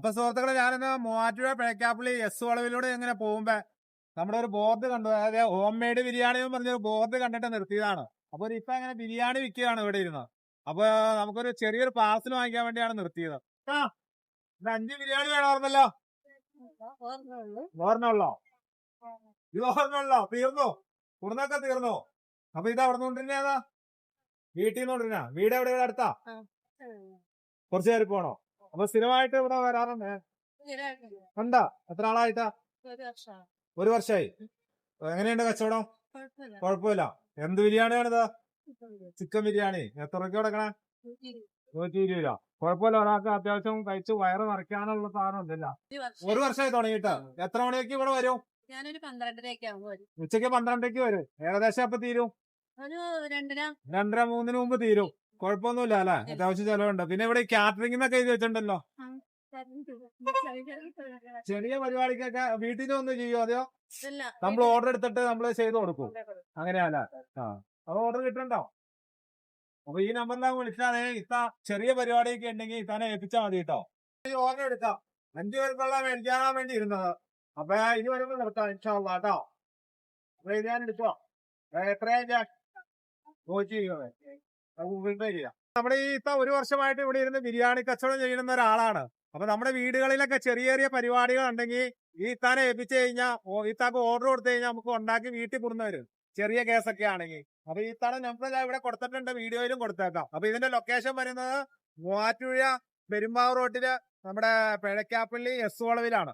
അപ്പൊ സുഹൃത്തുക്കളെ ഞാനിന്ന് മൂവാറ്റുപുഴ പിഴക്കാപ്പള്ളി എസ് വളവിലൂടെ ഇങ്ങനെ പോകുമ്പോ നമ്മുടെ ഒരു ബോർഡ് കണ്ടു. അതായത് ഹോം മെയ്ഡ് ബിരിയാണി എന്ന് പറഞ്ഞൊരു ബോർഡ് കണ്ടിട്ട് നിർത്തിയതാണ്. അപ്പൊ ഒരു ഇപ്പൊ അങ്ങനെ ബിരിയാണി വിൽക്കുകയാണ് ഇവിടെ ഇരുന്ന്. അപ്പൊ നമുക്കൊരു ചെറിയൊരു പാർസൽ വാങ്ങിക്കാൻ വേണ്ടിയാണ് നിർത്തിയത്. ആ ഇത് അഞ്ച് ബിരിയാണി വേണമായിരുന്നല്ലോ. ഓർമ്മയുള്ളോ ഇത് ഓർമ്മയുള്ളോ തീർന്നു. കുറുന്നൊക്കെ തീർന്നു. അപ്പൊ ഇത് അവിടെ കൊണ്ടിരുന്നേതാ വീട്ടിൽ നിന്നുകൊണ്ടിരുന്ന വീട് എവിടെ അടുത്താ? കുറച്ചു നേരം പോണോ? അപ്പൊ സ്ഥിരമായിട്ട് ഇവിടെ വരാറുണ്ട്. കണ്ടാ? എത്ര ആളായിട്ടാ? ഒരു വർഷമായി എങ്ങനെയുണ്ട് കച്ചവടം? കുഴപ്പമില്ല. എന്ത് ബിരിയാണിയാണിത്? ചിക്കൻ ബിരിയാണി. എത്ര രൂപ കൊടുക്കണേ? നൂറ്റി ഇരുപത് രൂപ. കുഴപ്പമില്ല. ഒരാൾക്ക് അത്യാവശ്യം കഴിച്ച് വയറ് നിറയ്ക്കാനുള്ള സാധനം ഉണ്ടല്ല ഒരു വർഷമായി തുടങ്ങിയിട്ട്. എത്ര മണിയൊക്കെ ഇവിടെ വരും? ഉച്ചയ്ക്ക് പന്ത്രണ്ടരക്ക് വരും. ഏകദേശം അപ്പൊ തീരും? രണ്ടര മൂന്നിന് മുമ്പ് തീരും. കുഴപ്പമൊന്നുമില്ല അല്ലെ? അത്യാവശ്യം ചെലവുണ്ട്. പിന്നെ ഇവിടെ കാറ്ററിംഗ് എന്നൊക്കെ എഴുതി വെച്ചിട്ടുണ്ടല്ലോ? ചെറിയ പരിപാടിക്കൊക്കെ വീട്ടിൽ നിന്ന് ഒന്ന് ചെയ്യോ അതെയോ? നമ്മൾ ഓർഡർ എടുത്തിട്ട് നമ്മൾ ചെയ്ത് കൊടുക്കും. അങ്ങനെയല്ല ആ അത് ഓർഡർ കിട്ടണ്ടോ? അപ്പൊ ഈ നമ്പറിലാണ് വിളിച്ചാൽ ഇത്ത ചെറിയ പരിപാടിയൊക്കെ ഉണ്ടെങ്കിൽ ഇത്താനെ ഏൽപ്പിച്ചാൽ മതി കേട്ടോ. ഓർഡർ എടുക്കാം. അഞ്ചു പേർക്കുള്ള മേടിക്കാൻ വേണ്ടി ഇരുന്നത് അപ്പൊ ഇനി വരുമ്പോ നിർത്താം ഇൻഷാള്ള കേട്ടോ അപ്പൊ ഇത് ഞാൻ എടുത്തോ? എത്രയാ നൂറ്റി ഇരുപത് നമ്മുടെ ഈ ഇത്ത ഒരു വർഷമായിട്ട് ഇവിടെ ഇരുന്ന് ബിരിയാണി കച്ചവടം ചെയ്യുന്ന ഒരാളാണ്. അപ്പൊ നമ്മുടെ വീടുകളിലൊക്കെ ചെറിയ ചെറിയ പരിപാടികൾ ഉണ്ടെങ്കിൽ ഈ ഇത്താനെ ഏൽപ്പിച്ചു കഴിഞ്ഞാൽ ഇത്താക്ക് ഓർഡർ കൊടുത്തു കഴിഞ്ഞാൽ നമുക്ക് ഉണ്ടാക്കി വീട്ടിൽ കൊടുന്നവരും ചെറിയ കേസൊക്കെ ആണെങ്കിൽ. അപ്പൊ ഈ തട നമ്പർ ഇവിടെ കൊടുത്തിട്ടുണ്ട് വീഡിയോയിലും കൊടുത്തേക്കാം. അപ്പൊ ഇതിന്റെ ലൊക്കേഷൻ വരുന്നത് മൂവാറ്റുഴ പെരുമ്പാവൂർ റോട്ടിൽ നമ്മുടെ പിഴക്കാപ്പള്ളി എസ് വളവിലാണ്.